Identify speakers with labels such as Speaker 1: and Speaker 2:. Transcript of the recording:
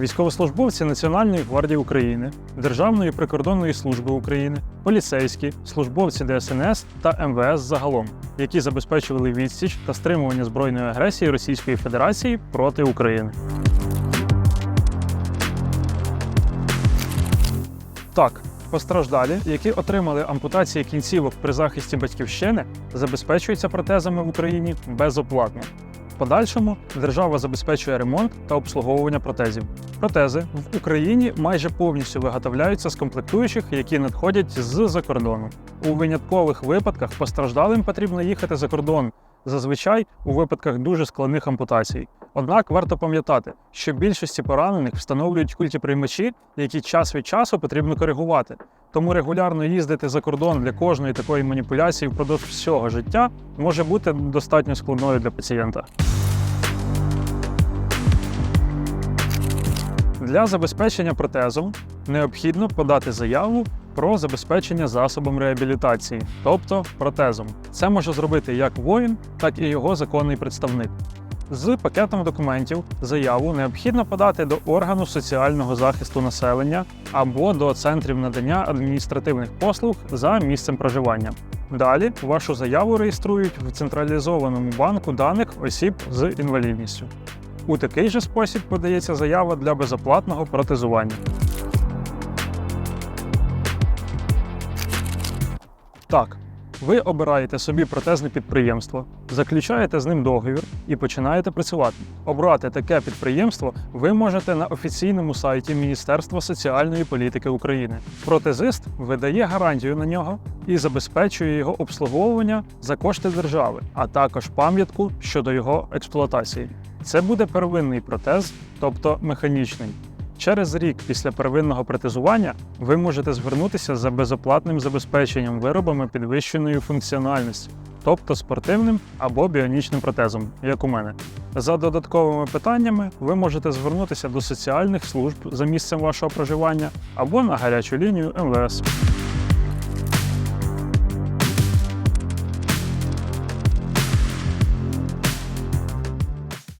Speaker 1: військовослужбовці Національної гвардії України, Державної прикордонної служби України, поліцейські, службовці ДСНС та МВС загалом, які забезпечували відсіч та стримування збройної агресії Російської Федерації проти України. Так, постраждалі, які отримали ампутації кінцівок при захисті батьківщини, забезпечуються протезами в Україні безоплатно. Подальшому держава забезпечує ремонт та обслуговування протезів. Протези в Україні майже повністю виготовляються з комплектуючих, які надходять з-за кордону. У виняткових випадках постраждалим потрібно їхати за кордон, зазвичай у випадках дуже складних ампутацій. Однак варто пам'ятати, що більшості поранених встановлюють культіприймачі, які час від часу потрібно коригувати. Тому регулярно їздити за кордон для кожної такої маніпуляції впродовж всього життя може бути достатньо складною для пацієнта. Для забезпечення протезом необхідно подати заяву про забезпечення засобом реабілітації, тобто протезом. Це може зробити як воїн, так і його законний представник. З пакетом документів заяву необхідно подати до органу соціального захисту населення або до центрів надання адміністративних послуг за місцем проживання. Далі вашу заяву реєструють в централізованому банку даних осіб з інвалідністю. У такий же спосіб подається заява для безоплатного протезування. Так, ви обираєте собі протезне підприємство, заключаєте з ним договір і починаєте працювати. Обрати таке підприємство ви можете на офіційному сайті Міністерства соціальної політики України. Протезист видає гарантію на нього і забезпечує його обслуговування за кошти держави, а також пам'ятку щодо його експлуатації. Це буде первинний протез, тобто механічний. Через рік після первинного протезування ви можете звернутися за безоплатним забезпеченням виробами підвищеної функціональності, тобто спортивним або біонічним протезом, як у мене. За додатковими питаннями ви можете звернутися до соціальних служб за місцем вашого проживання або на гарячу лінію МВС.